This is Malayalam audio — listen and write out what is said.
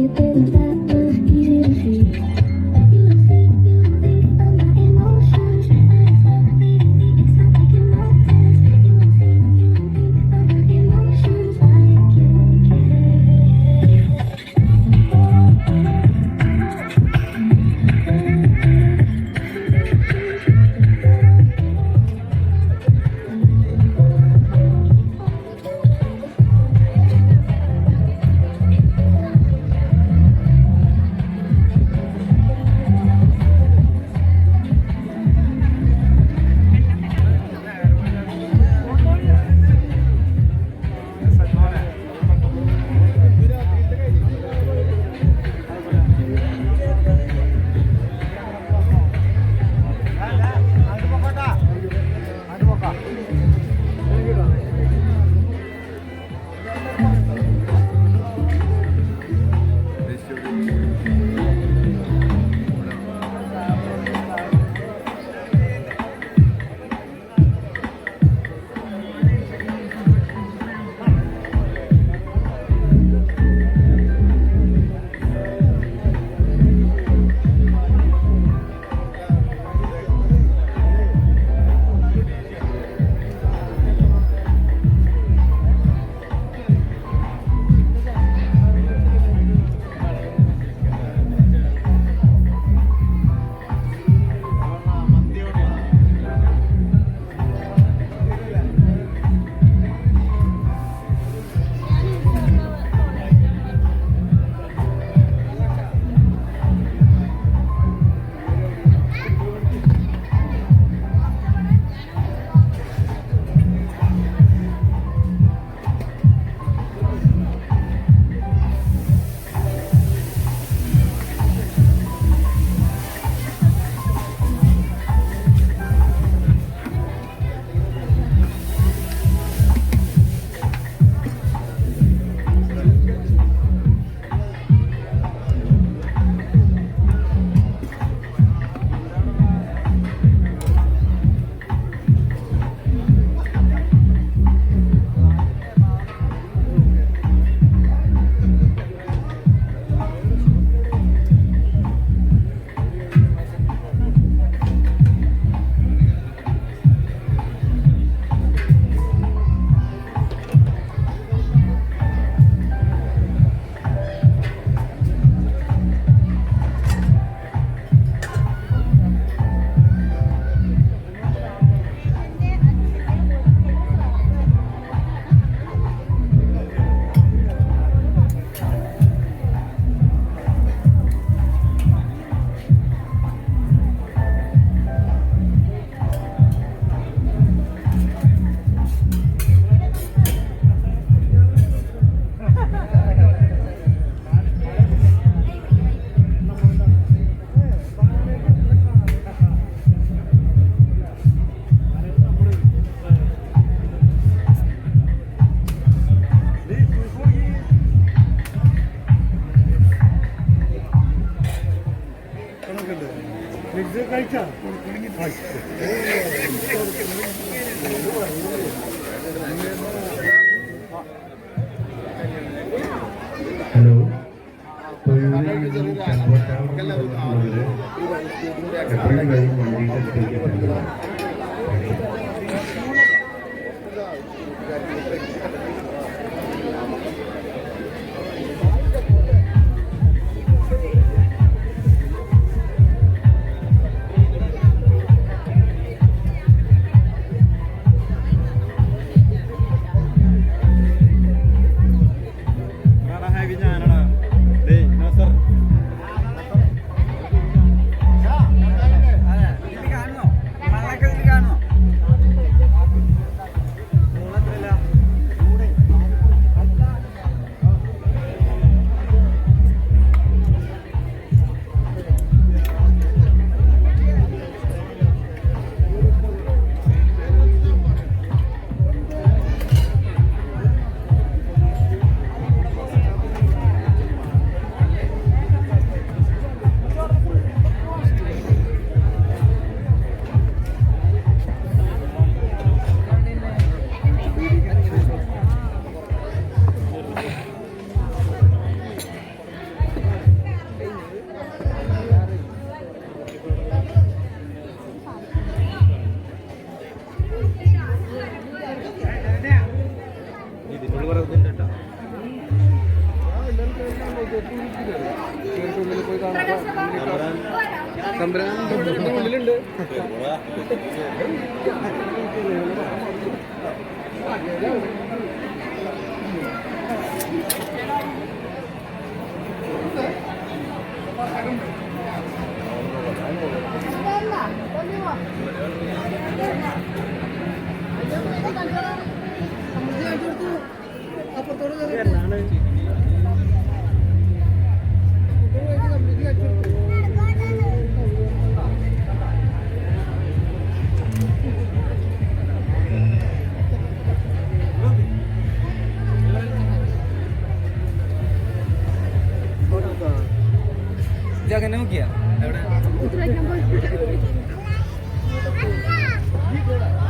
you in the hello. തൊഴിലിൽ നിന്നും ഉള്ളിൽ പോയി കാണാം തമ്പുരാൻ ഉള്ളിലുണ്ട് Thank you. いい子だよ。